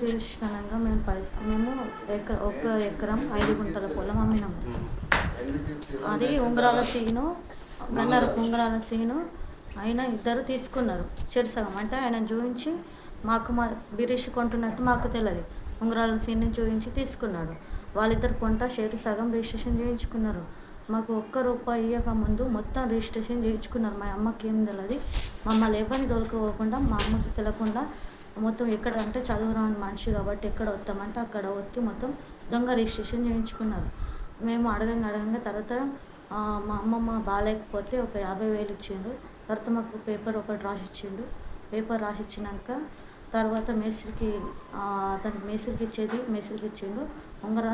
పేరు మేము పరిస్థితి మేము ఎక ఒక ఎకరం ఐదు గుంటల పొలం అమ్మినాము అది ఉంగరాల సీను గన్నరు ఉంగరాల సీను ఆయన ఇద్దరు తీసుకున్నారు చెరుసగం అంటే ఆయన చూపించి మాకు మా బిరీష్ కొంటున్నట్టు మాకు తెలియదు ఉంగరాల సీన్ని చూపించి తీసుకున్నాడు. వాళ్ళిద్దరు కొంట షేరు సగం రిజిస్ట్రేషన్ చేయించుకున్నారు. మాకు ఒక్క రూపాయి ఇవ్వక ముందు మొత్తం రిజిస్ట్రేషన్ చేయించుకున్నారు. మా అమ్మకి ఏం తెలియదు మమ్మల్ని ఎవరిని దొరకపోకుండా మా అమ్మకి తెలియకుండా మొత్తం ఎక్కడ అంటే చదువురాని మనిషి కాబట్టి ఎక్కడ వస్తామంటే అక్కడ వచ్చి మొత్తం దొంగ రిజిస్ట్రేషన్ చేయించుకున్నారు. మేము అడగంగా అడగంగా తర్వాత మా అమ్మమ్మ బాగాలేకపోతే ఒక యాభై వేలు ఇచ్చిండు. తర్వాత మాకు పేపర్ ఒకటి రాసి ఇచ్చిండు పేపర్ రాసి ఇచ్చినాక తర్వాత మేస్త్రికి అతను మేస్త్రికి ఇచ్చేది మేస్త్రికి ఇచ్చిండు. ఉంగరా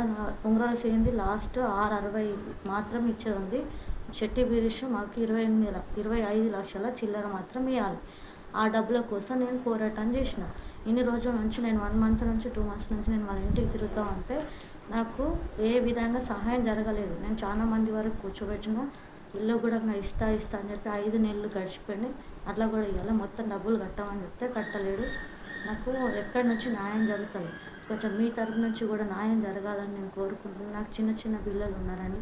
ఉంగరాలు చేయండి లాస్ట్ ఆరు అరవై మాత్రం ఇచ్చేది ఉంది. చెట్టి బీరిష్ మాకు ఇరవై ఎనిమిది ఇరవై ఐదు లక్షల చిల్లర మాత్రం ఇవ్వాలి ఆ డబ్బుల కోసం నేను పోరాటం చేసిన. ఇన్ని రోజుల నుంచి నేను వన్ మంత్ నుంచి టూ మంత్స్ నుంచి నేను వాళ్ళ ఇంటికి తిరుగుతాం ఉంటే నాకు ఏ విధంగా సహాయం జరగలేదు. నేను చాలా మంది వరకు కూర్చోబెట్టిన ఇల్లు కూడా నా ఇస్తా ఇస్తా అని చెప్పి ఐదు నెలలు గడిచిపోయింది అట్లా కూడా ఇవ్వాలి మొత్తం డబ్బులు కట్టమని చెప్తే కట్టలేడు నాకు ఎక్కడి నుంచి న్యాయం జరుగుతుంది కొంచెం మీ తరపు నుంచి కూడా న్యాయం జరగాలని నేను కోరుకుంటున్నాను నాకు చిన్న చిన్న పిల్లలు ఉన్నారండి.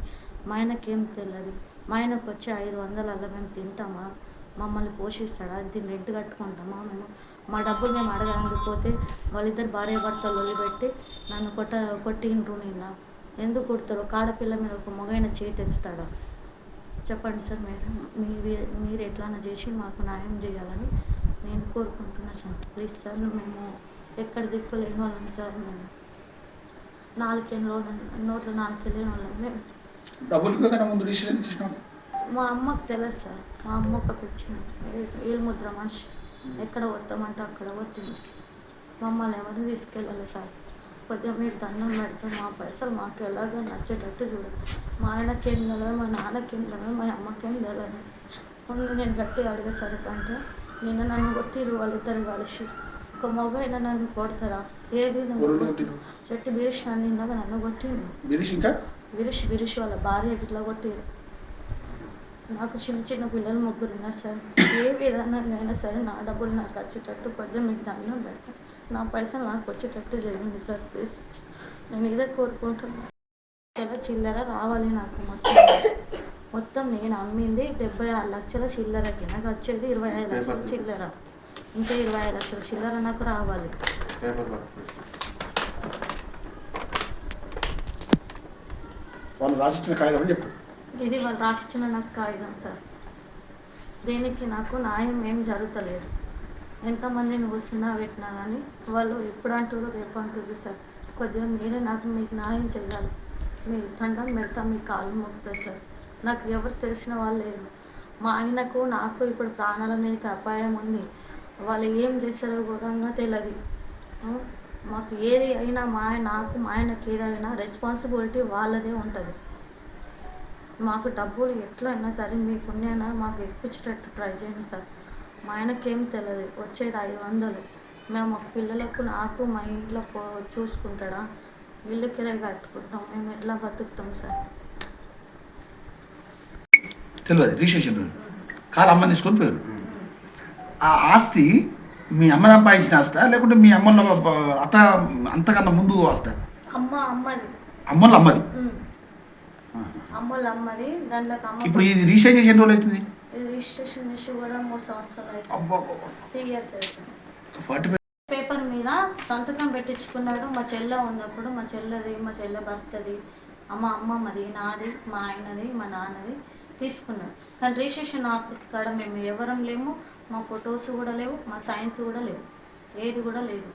మా ఆయనకేం తెలియదు మా ఆయనకు వచ్చే ఐదు వందల మేము తింటామా? మమ్మల్ని పోషిస్తాడా? దీన్ని రెంట్ కట్టుకుంటామా? మేము మా డబ్బులు మేము అడగకపోతే వాళ్ళిద్దరు భార్య భర్తలు వదిలిపెట్టి నన్ను కొట్ట కొట్టిండ్రు నిన్న. ఎందుకు కొడతారు? కాడపిల్ల మీద ఒక మగైన చేతి ఎత్తుతాడా? చెప్పండి సార్ మీరు మీరు మీరు ఎట్లన్నా చేసి మాకు న్యాయం చేయాలని నేను కోరుకుంటున్నాను సార్. ప్లీజ్ సార్ మేము ఎక్కడ దిక్కులేని వాళ్ళం సార్ మేము. నాలుగేళ్ళు వాళ్ళం నోట్లో నాలుగేళ్ళని వాళ్ళం మేము. డబ్బులు ముందు? మా అమ్మకు తెలియదు సార్ మా అమ్మ ఒకటి వచ్చింది ఏలు ముద్ర మనిషి ఎక్కడ వస్తామంటే అక్కడ వస్తుంది మమ్మల్ని ఎవరిని తీసుకెళ్ళాలి సార్? కొద్దిగా మీరు దండం పెడితే మా పైసలు మాకు ఎలాగో నచ్చేటట్టు చూడండి మా ఆయనకి ఏం తెలియదు మా నాన్నకి ఏం తెలియదు మా అమ్మకి తెలియదు మొన్న నేను గట్టిగా అడిగేసరికి అంటే నిన్న నన్ను కొట్టిరు వాళ్ళిద్దరు కలిసి. ఒక మగ అయినా నన్ను కొడతారా? ఏది చెట్టు బీరేసి నన్ను ఇందాక నన్ను కొట్టిండు. బిరీష్ ఇంకా విరిష్ విరిష్ వాళ్ళ భార్య ఇట్లా కొట్టారు నాకు చిన్న చిన్న పిల్లలు ముగ్గురు ఉన్నారు సార్. ఏ విధంగా అయినా సరే నా డబ్బులు నాకు వచ్చేటట్టు కొంచెం మీకు దండం పెడతా. నా పైసలు నాకు వచ్చేటట్టు చేయండి సార్ ప్లీజ్. నేను ఇదే కోరుకుంటున్నాను చాలా చిల్లర రావాలి నాకు మొత్తం. మొత్తం నేను అమ్మింది డెబ్బై ఆరు లక్షల చిల్లరకి. నాకు వచ్చేది ఇరవై ఐదు లక్షల చిల్లర. ఇంకా ఇరవై ఐదు లక్షల చిల్లర నాకు రావాలి. వాళ్ళు రాసిచ్చిన కాగితం అని చెప్పు. ఇది వాళ్ళు రాసిచ్చిన నాకు కాగితం సార్. దీనికి నాకు న్యాయం ఏం జరుగుతలేదు. ఎంతమందిని కూర్చున్నా పెట్టినా కానీ వాళ్ళు ఎప్పుడు అంటారు రేపు అంటారు సార్. కొద్దిగా మీరే నాకు మీకు న్యాయం చేయాలి. మీ దండం పెడతా మీ కాళ్ళు మొక్కుతా సార్. నాకు ఎవరు తెలిసిన వాళ్ళు లేరు. మా ఆయనకు నాకు ఇప్పుడు ప్రాణాల మీదకి అపాయం ఉంది. వాళ్ళు ఏం చేస్తారో కూడా తెలియదు మాకు ఏది అయినా మా నాకు మా ఆయనకి ఏదైనా రెస్పాన్సిబిలిటీ వాళ్ళదే ఉంటుంది. మాకు డబ్బులు ఎట్లా అయినా సరే మీ పుణ్యాన మాకు ఇప్పించేటట్టు ట్రై చేయండి సార్. మా ఆయనకి తెలియదు వచ్చేది ఐదు వందలు. మేము పిల్లలకు నాకు మా ఇంట్లో పో చూసుకుంటాడా? ఇల్లు కిరాయి కట్టుకుంటాం మేము ఎట్లా బతుకుతాం సార్? తెలియదు రిజిస్ట్రేషన్ రోజు కాలు అమ్మని తీసుకొని పోయారు. ఆ ఆస్తి మీ అమ్మ సంపాదించిన ఆస్తా లేకుంటే మీ అమ్మల అత్త అంతకన్నా ముందు ఆస్తా? అమ్మ అమ్మది. అమ్మల అమ్మది. అమ్మోళ్ళ అమ్మది దాంట్లోకి అమ్మ ఇప్పుడు ఇది రిజిస్ట్రేషన్ చేసి ఎన్ని రోజులు అవుతుంది ఇది రిజిస్ట్రేషన్ ఇష్యూ కూడా మూడు సంవత్సరాలు అవుతుంది త్రీ ఇయర్స్ అవుతుంది ఫార్టీ ఫైవ్ పేపర్ మీద సంతకం పెట్టించుకున్నాడు. మా చెల్లె ఉన్నప్పుడు మా చెల్లెది మా చెల్లె భర్తది మా అమ్మమ్మది నాది మా ఆయనది మా నాన్నది తీసుకున్నాడు. కానీ రిజిస్ట్రేషన్ ఆఫీస్ కాడ మేము ఎవరం లేము మా ఫొటోస్ కూడా లేవు మా సైన్స్ కూడా లేవు ఏది కూడా లేదు.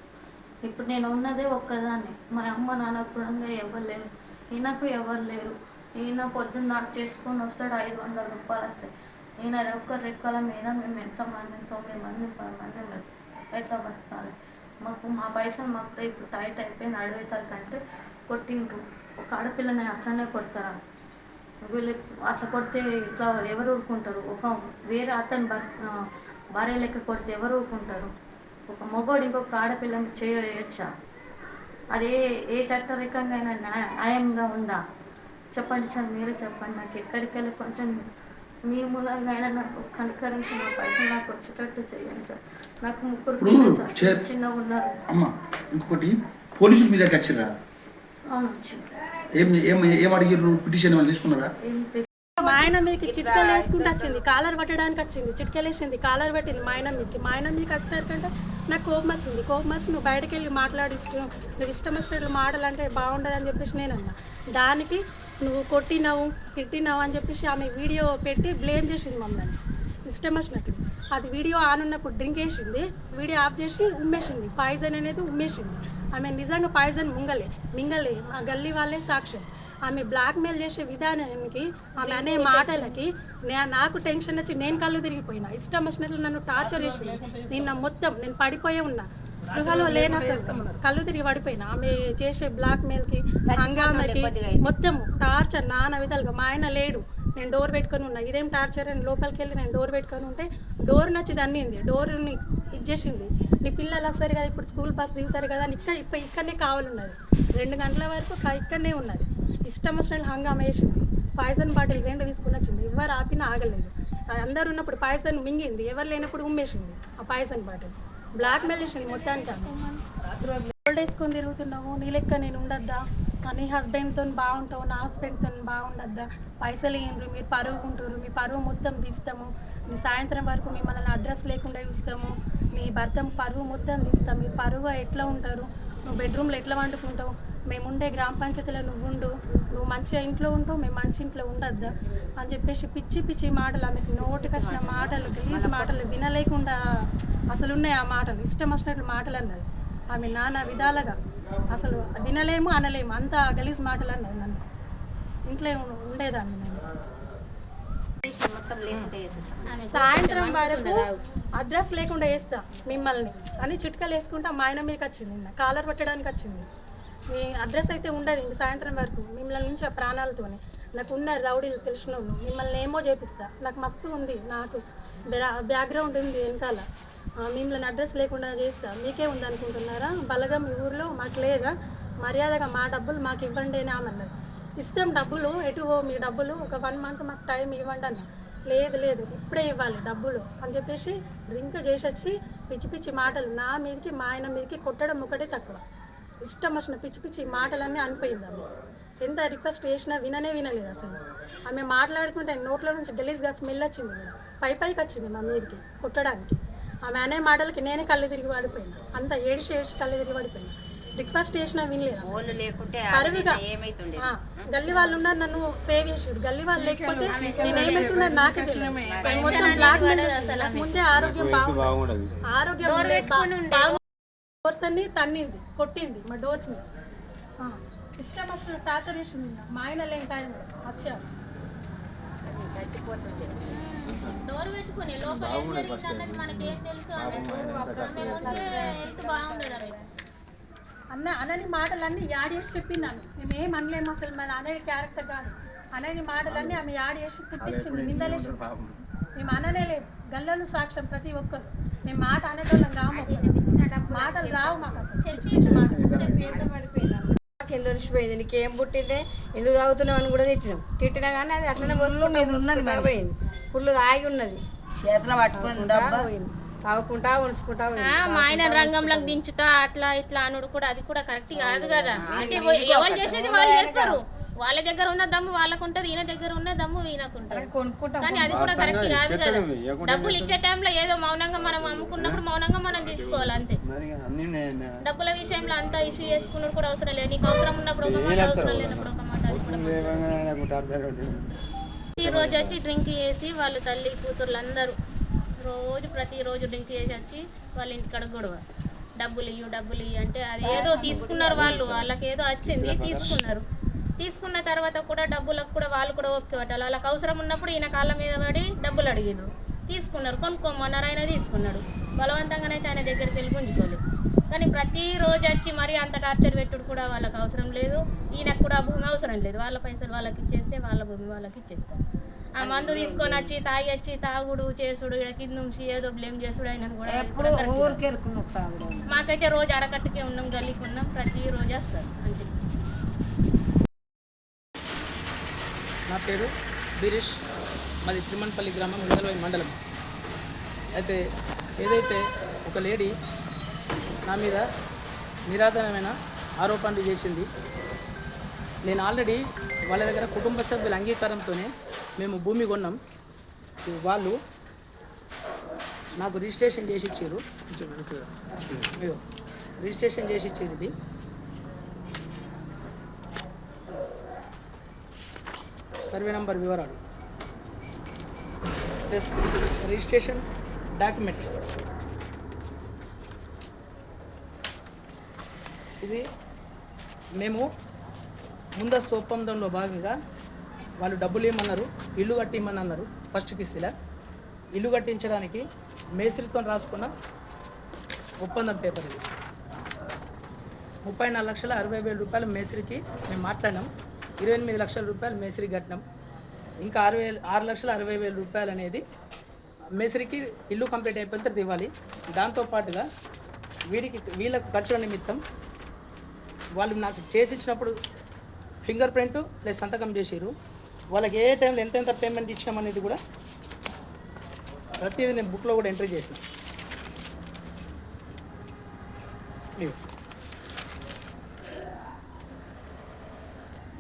ఇప్పుడు నేను ఉన్నదే ఒక్కదాన్ని. మా అమ్మ నాన్న కూడా ఎవరు లేరు. ఈయనకు ఎవరు లేరు. ఈయన పొద్దున్న నాకు చేసుకొని వస్తాడు ఐదు వందల రూపాయలు వస్తాయి. ఈయన ఒక్క రెక్కల మీద మేము ఎంతమంది తొమ్మిది మంది పది మంది ఎట్లా బతకాలి? మాకు మా పైసలు మాకు ఇప్పుడు టైట్ అయిపోయింది అడిగేసరికి అంటే కొట్టిండ్రు. ఒక ఆడపిల్లని అట్లనే కొడతారా? వీళ్ళు అట్లా కొడితే ఇట్లా ఎవరు ఊరుకుంటారు? ఒక వేరే అతని భర్ భార్య లెక్క కొడితే ఎవరు ఊరుకుంటారు? ఒక మగోడు ఇంకొక ఆడపిల్లని చేయొచ్చా? అది ఏ- ఏ చట్టరికంగా అయినా న్యాయంగా ఉందా? చెప్పండి సార్ మీరే చెప్పండి. నాకు ఎక్కడికి వెళ్ళి కొంచెం మీ మూలంగా అయినా నాకు కనికరించి నా పైసలు నాకు వచ్చేటట్టు చేయండి సార్. నాకు ముగ్గురు పిల్లలు సార్ చిన్నగా ఉన్నారు. అమ్మ ఇంకొకటి పోలీసుల మీదకి వచ్చిర్రా? అవును వచ్చింది. ఏం ఏం ఏం అడిగిర్రు? పిటిషన్ ఏమైనా తీసుకున్నారా? ఏం తె- మా ఆయన మీకు చిట్కలు వేసుకుంటూ వచ్చింది కాలర్ పట్టడానికి వచ్చింది చిట్కలు వేసింది కాలర్ పట్టింది మా ఆయన మీకు. మా ఆయన మీకు వచ్చేసరికంటే నాకు కోపం వచ్చింది. కోపం వచ్చి నువ్వు బయటకు వెళ్ళి మాట్లాడి ఇష్టం నువ్వు ఇష్టం వచ్చినట్లు మాటలంటే బాగుండదు అని చెప్పేసి నేను అన్నా దానికి నువ్వు కొట్టినావు తిట్టినావు అని చెప్పేసి ఆమె వీడియో పెట్టి బ్లేమ్ చేసింది మమ్మల్ని. ఇష్టం వచ్చినట్లు అది వీడియో ఆన్ ఉన్నప్పుడు డ్రింక్ వేసింది వీడియో ఆఫ్ చేసి ఉమ్మేసింది పాయిజన్ అనేది ఉమ్మేసింది. ఆమె నిజంగా పాయిజన్ ముంగలే మింగలే మా గల్లీ వాళ్ళే సాక్ష్యం. ఆమె బ్లాక్మెయిల్ చేసే విధానానికి ఆమె అనే మాటలకి నాకు టెన్షన్ వచ్చి నేను కళ్ళు తిరిగిపోయినా. ఇష్టం వచ్చినట్లు నన్ను టార్చర్ చేసి నిన్న మొత్తం నేను పడిపోయే ఉన్నా. స్పృహలో లేని కళ్ళు తిరిగి పడిపోయినా. ఆమె చేసే బ్లాక్మెయిల్కి హంగామకి మొత్తం టార్చర్ నానా విధాలుగా. మా ఆయన లేడు. నేను డోర్ పెట్టుకొని ఉన్నా. ఇదేం టార్చర్? అని లోపలికి వెళ్ళి నేను డోర్ పెట్టుకొని ఉంటే డోర్ నచ్చి దన్నింది డోర్ని ఇచ్చేసింది. నీ పిల్లలు వస్తారు కదా ఇప్పుడు స్కూల్ బస్ దిగుతారు కదా అని ఇక్కడ ఇప్పుడు ఇక్కడనే కావాలన్నది రెండు గంటల వరకు ఇక్కడనే ఉన్నది. ఇష్టం వచ్చిన హంగామా వేసింది పాయిజన్ బాటిల్ రెండు తీసుకుని వచ్చింది. ఎవరు ఆపినా ఆగలేదు. అందరు ఉన్నప్పుడు పాయిజన్ మింగింది. ఎవరు లేనప్పుడు ఉమ్మేసింది ఆ పాయిజన్ బాటిల్. బ్లాక్ మెయిల్ చేసింది మొత్తానికి గోల్డ్ వేసుకొని తిరుగుతున్నావు నీ లెక్క నేను ఉండద్దా? నీ హస్బెండ్తో బాగుంటావు నా హస్బెండ్తో బాగుండద్దా? పైసలు ఏండ్రు? మీరు పరువు ఉంటారు మీ పరువు మొత్తం తీస్తాము. మీ సాయంత్రం వరకు మిమ్మల్ని అడ్రస్ లేకుండా చూస్తాము. మీ భర్త పరువు మొత్తం తీస్తాం. మీ పరువు ఎట్లా ఉంటారు? నువ్వు బెడ్రూమ్లో ఎట్లా వండుకుంటావు? మేము ఉండే గ్రామ పంచాయతీలో నువ్వు ఉండు నువ్వు మంచిగా ఇంట్లో ఉంటావు మేము మంచి ఇంట్లో ఉండద్దా? అని చెప్పేసి పిచ్చి పిచ్చి మాటలు ఆమెకు నోటికి మాటలు గలీజ్ మాటలు వినలేకుండా అసలు ఉన్నాయి ఆ మాటలు. ఇష్టం వచ్చినట్లు మాటలు అన్నది ఆమె నానా విధాలుగా అసలు వినలేము అనలేము. అంత గలీజ్ మాటలు అన్నది నన్ను. ఇంట్లో ఉండేదాన్ని నేను. సాయంత్రం వరకు అడ్రస్ లేకుండా వేస్తా మిమ్మల్ని. అని చిట్కలు వేసుకుంటా మా ఆయన మీదకి వచ్చింది నిన్న. కాలర్ పట్టడానికి వచ్చింది. మీ అడ్రస్ అయితే ఉండదు ఇంక సాయంత్రం వరకు మిమ్మల్ని నుంచి ఆ ప్రాణాలతోనే. నాకు ఉన్న రౌడీలు తెలిసిన మిమ్మల్ని ఏమో చేపిస్తా. నాకు మస్తు ఉంది. నాకు బ్యాక్గ్రౌండ్ ఉంది వెనకాల. మిమ్మల్ని అడ్రస్ లేకుండా చేస్తా. మీకే ఉందనుకుంటున్నారా? బలగం మీ ఊర్లో మాకు లేదా? మర్యాదగా మా డబ్బులు మాకు ఇవ్వండి అని ఆమె అన్నది. ఇస్తాం డబ్బులు ఎటు మీ డబ్బులు ఒక వన్ మంత్ మాకు టైం ఇవ్వండి అన్న. లేదు లేదు ఇప్పుడే ఇవ్వాలి డబ్బులు అని చెప్పేసి డ్రింక్ చేసి వచ్చి పిచ్చి పిచ్చి మాటలు నా మీదకి మా ఆయన మీదకి కొట్టడం ఒకటే తక్కువ. ఇష్టం వచ్చిన పిచ్చి పిచ్చి మాటలన్నీ అనిపోయింది ఆమె. ఎంత రిక్వెస్ట్ చేసినా విననే వినలేదు అసలు. ఆమె మాట్లాడుకుంటే నోట్లో నుంచి గలీజ్గా స్మెల్ వచ్చింది. పై పైకి వచ్చింది మా మీదకి కొట్టడానికి. ఆమె అనే మాటలకి నేనే కళ్ళు తిరిగి పడిపోయినా అంత ఏడిసి ఏడిసి కళ్ళు తిరిగి పడిపోయినా రిక్వెస్ట్ చేసినా వినలేదు? లేకుంటే పరువుగా ఏమైతుండే ఆ, గల్లీ వాళ్ళు ఉన్నారు నన్ను సేవ్ చేసాడు గల్లీ వాళ్ళు లేకపోతే నేను ఏమైతున్నా నాకే తెలియదు. ముందే ఆరోగ్యం బాగుండదు. ఆరోగ్యం డోర్స్ అన్ని తన్నింది కొట్టింది మా డోర్స్ని ఆ, ఇష్టం అసలు టార్చర్ చేసింది. మా ఆయన లేని టైం వచ్చారు చచ్చిపోతుండే డోర్ పెట్టుకుని లోపల ఏం జరిగింది అన్నది మనకేం తెలుసు హెల్త్ బాగుండదు ఆమె అన్న అనని మాటలన్నీ యాడ్ చేసి చెప్పింది ఆమె మేము ఏం అనలేము అసలు మన అనేది క్యారెక్టర్ కాదు. అనని మాటలన్నీ ఆమె యాడ్ చేసి పుట్టించింది. నిందలేసి మేము అననే లేదు గల్లలు సాక్ష్యం ప్రతి ఒక్కరు. మేము మాట అనేటోళ్ళం కాము. మాటలు రావు మాకు అసలు. పిచ్చి పిచ్చి మాటలు. కింద ఉరిసిపోయింది నీకేం పుట్టిందే ఎందుకు తాగుతున్నావు అని కూడా తిట్టినాం. తిట్టినా కానీ అది అట్లనే పోసుకుంటా ఉన్నది పోయింది. ఫుల్ ఆగి ఉన్నది. చేతిలో పట్టుకొని డబ్బా పోయింది. తాగుకుంటా ఉడుచుకుంటా ఆ, మా ఆయన రంగంలోకి దించుతా అట్లా ఇట్లా అనుడు కూడా అది కూడా కరెక్ట్ కాదు కదా. అంటే ఎవరు చేసేది వాళ్ళు చేస్తారు. వాళ్ళ దగ్గర ఉన్న దమ్ము వాళ్ళకు ఉంటది ఈయన దగ్గర ఉన్న దమ్ము ఈయనకుంటది. కొనుక్కుంటా కానీ అది కూడా కరెక్ట్ కాదు కదా. డబ్బులు ఇచ్చే టైంలో ఏదో మౌనంగా మనం అమ్ముకున్నప్పుడు మౌనంగా మనం తీసుకోవాలి అంతే. డబ్బుల విషయంలో అంత ఇష్యూ చేసుకున్నప్పుడు కూడా అవసరం లేదు. నీకు అవసరం ఉన్నప్పుడు ఒక మాట అవసరం లేనప్పుడు ఒక మాట అది కూడా ఈ రోజు వచ్చి డ్రింక్ చేసి వాళ్ళు తల్లి కూతుర్లు అందరూ రోజు ప్రతిరోజు డ్రింక్ చేసి వచ్చి వాళ్ళ ఇంటికాడ గొడవ. డబ్బులు ఇయ్యు డబ్బులు ఇయ్యి అంటే అది ఏదో తీసుకున్నారు వాళ్ళు వాళ్ళకి ఏదో వచ్చింది తీసుకున్నారు. తీసుకున్న తర్వాత కూడా డబ్బులకు కూడా వాళ్ళు కూడా ఓపిక పట్టాలి. వాళ్ళకి అవసరం ఉన్నప్పుడు ఈయన కాళ్ళ మీద పడి డబ్బులు అడిగినారు తీసుకున్నారు కొనుక్కోమన్నారు ఆయన తీసుకున్నాడు. బలవంతంగానైతే ఆయన దగ్గరికి వెళ్ళి గుంజుకోలేదు. కానీ ప్రతిరోజు వచ్చి మరి అంత టార్చర్ పెట్టుడు కూడా వాళ్ళకి అవసరం లేదు. ఈయనకు కూడా భూమి అవసరం లేదు. వాళ్ళ పైసలు వాళ్ళకి ఇచ్చేస్తే వాళ్ళ భూమి వాళ్ళకి ఇచ్చేస్తారు. ఆ మందు తీసుకొని వచ్చి తాగి వచ్చి తాగుడు చేసుడు ఇక్కడ కింద నుంచి ఏదో బ్లేమ్ చేసుడు ఆయన కూడా మాకైతే రోజు అడకట్టుకే ఉన్నాం గల్లీకి ఉన్నాం ప్రతి రోజు వస్తారు. అంతే. నా పేరు బిరీష్. మాది తిరుమన్పల్లి గ్రామం ఉండలవాయి మండలం. అయితే ఏదైతే ఒక లేడీ నా మీద నిరాధారమైన ఆరోపణలు చేసింది నేను ఆల్రెడీ వాళ్ళ దగ్గర కుటుంబ సభ్యుల అంగీకారంతోనే మేము భూమి కొన్నాం. వాళ్ళు నాకు రిజిస్ట్రేషన్ చేసి ఇచ్చారు. రిజిస్ట్రేషన్ చేసి ఇచ్చేది. సర్వే నంబర్ వివరాలు. ప్లస్ రిజిస్ట్రేషన్ డాక్యుమెంట్ ఇది మేము ముందస్తు ఒప్పందంలో భాగంగా వాళ్ళు డబ్బులు ఇమ్మన్నారు ఇల్లు కట్టిమ్మని అన్నారు ఫస్ట్ కిస్తీలా. ఇల్లు కట్టించడానికి మేస్త్రిత్వం రాసుకున్న ఒప్పందం పేపర్ ఇది. ముప్పై నాలుగు లక్షల అరవై వేల రూపాయలు మేస్త్రికి మేము మాట్లాడినాం. ఇరవై ఎనిమిది లక్షల రూపాయలు మేస్త్రి కట్టినాం ఇంకా ఆరు వేలు ఆరు లక్షల అరవై వేల రూపాయలు అనేది మేస్త్రికి ఇల్లు కంప్లీట్ అయిపోయిన తర్వాత ఇవ్వాలి. దాంతోపాటుగా వీడికి వీళ్ళకు ఖర్చుల నిమిత్తం వాళ్ళు నాకు చేసి ఇచ్చినప్పుడు ఫింగర్ ప్రింట్ ప్లస్ సంతకం చేసారు వాళ్ళకి ఏ టైంలో ఎంతెంత పేమెంట్ ఇచ్చామనేది కూడా ప్రతిదీ నేను బుక్లో కూడా ఎంట్రీ చేసిన.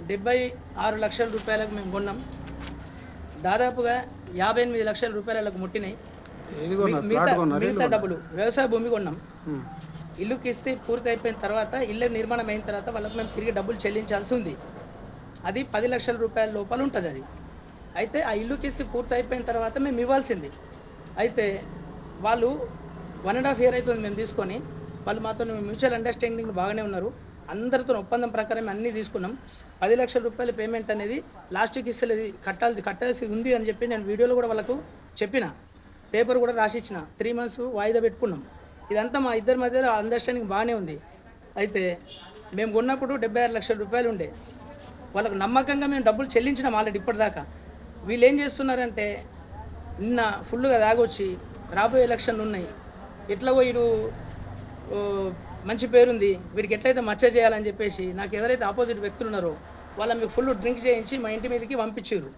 డెబ్బై ఆరు లక్షల రూపాయలకు మేము కొన్నాం. దాదాపుగా యాభై ఎనిమిది లక్షల రూపాయలకు ముట్టినాయి. మిగతా మిగతా డబ్బులు వ్యవసాయ భూమి కొన్నాం. ఇల్లుకి ఇస్తే పూర్తి అయిపోయిన తర్వాత ఇల్లు నిర్మాణం అయిన తర్వాత వాళ్ళకి మేము తిరిగి డబ్బులు చెల్లించాల్సి ఉంది. అది పది లక్షల రూపాయల లోపల ఉంటుంది అది. అయితే ఆ ఇల్లుకి ఇస్తే పూర్తి అయిపోయిన తర్వాత మేము ఇవ్వాల్సింది. అయితే వాళ్ళు వన్ అండ్ హాఫ్ ఇయర్ అవుతుంది మేము తీసుకొని వాళ్ళు మాతో మ్యూచువల్ అండర్స్టాండింగ్ బాగానే ఉన్నారు. అందరితో ఒప్పందం ప్రకారం అన్నీ తీసుకున్నాం. పది లక్షల రూపాయల పేమెంట్ అనేది లాస్ట్కి ఇస్తలేదు. కట్టాల్సి కట్టాల్సి ఉంది అని చెప్పి నేను వీడియోలో కూడా వాళ్ళకు చెప్పిన. పేపర్ కూడా రాసిచ్చిన. త్రీ మంత్స్ వాయిదా పెట్టుకున్నాం. ఇదంతా మా ఇద్దరి మధ్యలో అండర్స్టాండింగ్ బాగానే ఉంది. అయితే మేము కొన్నప్పుడు డెబ్బై ఆరు లక్షల రూపాయలు ఉండే. వాళ్ళకు నమ్మకంగా మేము డబ్బులు చెల్లించినాం ఆల్రెడీ ఇప్పటిదాకా. వీళ్ళు ఏం చేస్తున్నారంటే నిన్న ఫుల్గా తాగొచ్చి రాబోయే ఎలక్షన్లు ఉన్నాయి. ఎట్లాగో వీడు మంచి పేరుంది వీడికి ఎట్లయితే మచ్చ చేయాలని చెప్పేసి నాకు ఎవరైతే ఆపోజిట్ వ్యక్తులు ఉన్నారో వాళ్ళ మీకు ఫుల్ డ్రింక్ చేయించి మా ఇంటి మీదకి పంపించారు.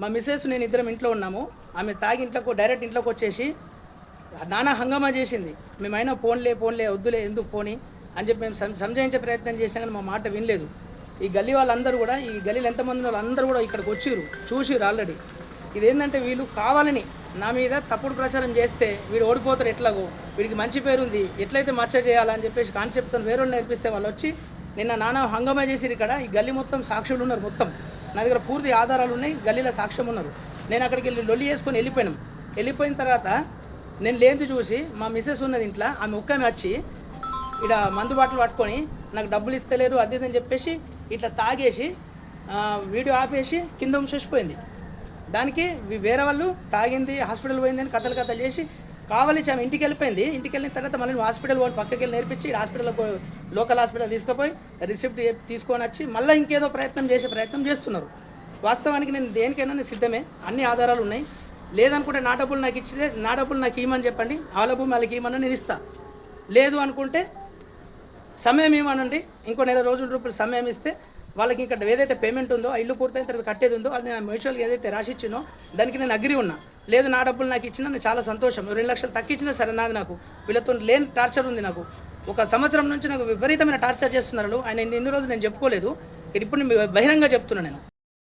మా మిస్సెస్ నేను ఇద్దరం ఇంట్లో ఉన్నాము. ఆమె తాగి ఇంట్లోకి డైరెక్ట్ ఇంట్లోకి వచ్చేసి నానా హంగామా చేసింది. మేమైనా ఫోన్లే ఫోన్లే వద్దులే ఎందుకు పోని అని చెప్పి మేము సం- సంజాయించే ప్రయత్నం చేసినా కానీ మా మాట వినలేదు. ఈ గల్లీ వాళ్ళందరూ కూడా ఈ గల్లీలో ఎంతమంది వాళ్ళందరూ అందరూ కూడా ఇక్కడికి వచ్చిర్రు చూసిర్రు ఆల్రెడీ ఇదేంటంటే వీళ్ళు కావాలని నా మీద తప్పుడు ప్రచారం చేస్తే వీడు ఓడిపోతారు ఎట్లాగో? వీడికి మంచి పేరు ఉంది ఎట్లయితే మచ్చ చేయాలని చెప్పేసి కాన్సెప్ట్తో వేరే నేర్పిస్తే వాళ్ళు వచ్చి నిన్న నానా హంగామా చేసిరు ఇక్కడ ఈ గల్లీ మొత్తం సాక్షులు ఉన్నారు మొత్తం. నా దగ్గర పూర్తి ఆధారాలు ఉన్నాయి గల్లీలో సాక్ష్యం ఉన్నారు. నేను అక్కడికి వెళ్ళి లొల్లి చేసుకొని వెళ్ళిపోయినాం. వెళ్ళిపోయిన తర్వాత నేను లేనిది చూసి మా మిస్సెస్ ఉన్నది ఇంట్లో ఆమె ఒక్కమే వచ్చి ఇక్కడ మందు బాటలు పట్టుకొని నాకు డబ్బులు ఇస్తలేరు అది అని చెప్పేసి ఇట్లా తాగేసి వీడియో ఆపేసి కింద చచ్చిపోయింది దానికి వేరే వాళ్ళు తాగింది హాస్పిటల్ పోయింది అని కథలు కథలు చేసి కావాలి ఆమె ఇంటికి వెళ్ళిపోయింది. ఇంటికి వెళ్ళిన తర్వాత మళ్ళీ హాస్పిటల్ వాళ్ళు పక్కకి వెళ్ళి నేర్పించి హాస్పిటల్ లోకల్ హాస్పిటల్ తీసుకుపోయి రిసిప్ట్ తీసుకొని వచ్చి మళ్ళీ ఇంకేదో ప్రయత్నం చేసే ప్రయత్నం చేస్తున్నారు. వాస్తవానికి నేను దేనికైనా నేను సిద్ధమే. అన్ని ఆధారాలు ఉన్నాయి. లేదనుకుంటే నా డబ్బులు నాకు ఇచ్చితే నా డబ్బులు నాకు ఇవ్వమని చెప్పండి. వాళ్ళ భూమి వాళ్ళకి ఇవ్వమని నేను ఇస్తా. లేదు అనుకుంటే సమయం ఇవ్వనండి. ఇంకో నెల రోజుల రూపాయలు సమయం ఇస్తే వాళ్ళకి ఇక్కడ ఏదైతే పేమెంట్ ఉందో ఆ ఇల్లు పూర్తయిన తర్వాత కట్టేది ఉందో అది నేను మ్యూచువల్గా ఏదైతే రాసిచ్చినో దానికి నేను అగ్రి ఉన్నా. లేదు నా డబ్బులు నాకు ఇచ్చినా నేను చాలా సంతోషం. రెండు లక్షలు తగ్గించినా సరే నాది నాకు. వీళ్ళతో లేని టార్చర్ ఉంది నాకు. ఒక సంవత్సరం నుంచి నాకు విపరీతమైన టార్చర్ చేస్తున్నారు ఆయన ఎన్ని రోజులు నేను చెప్పుకోలేదు. ఇప్పుడు నేను బహిరంగ చెప్తున్నాను నేను.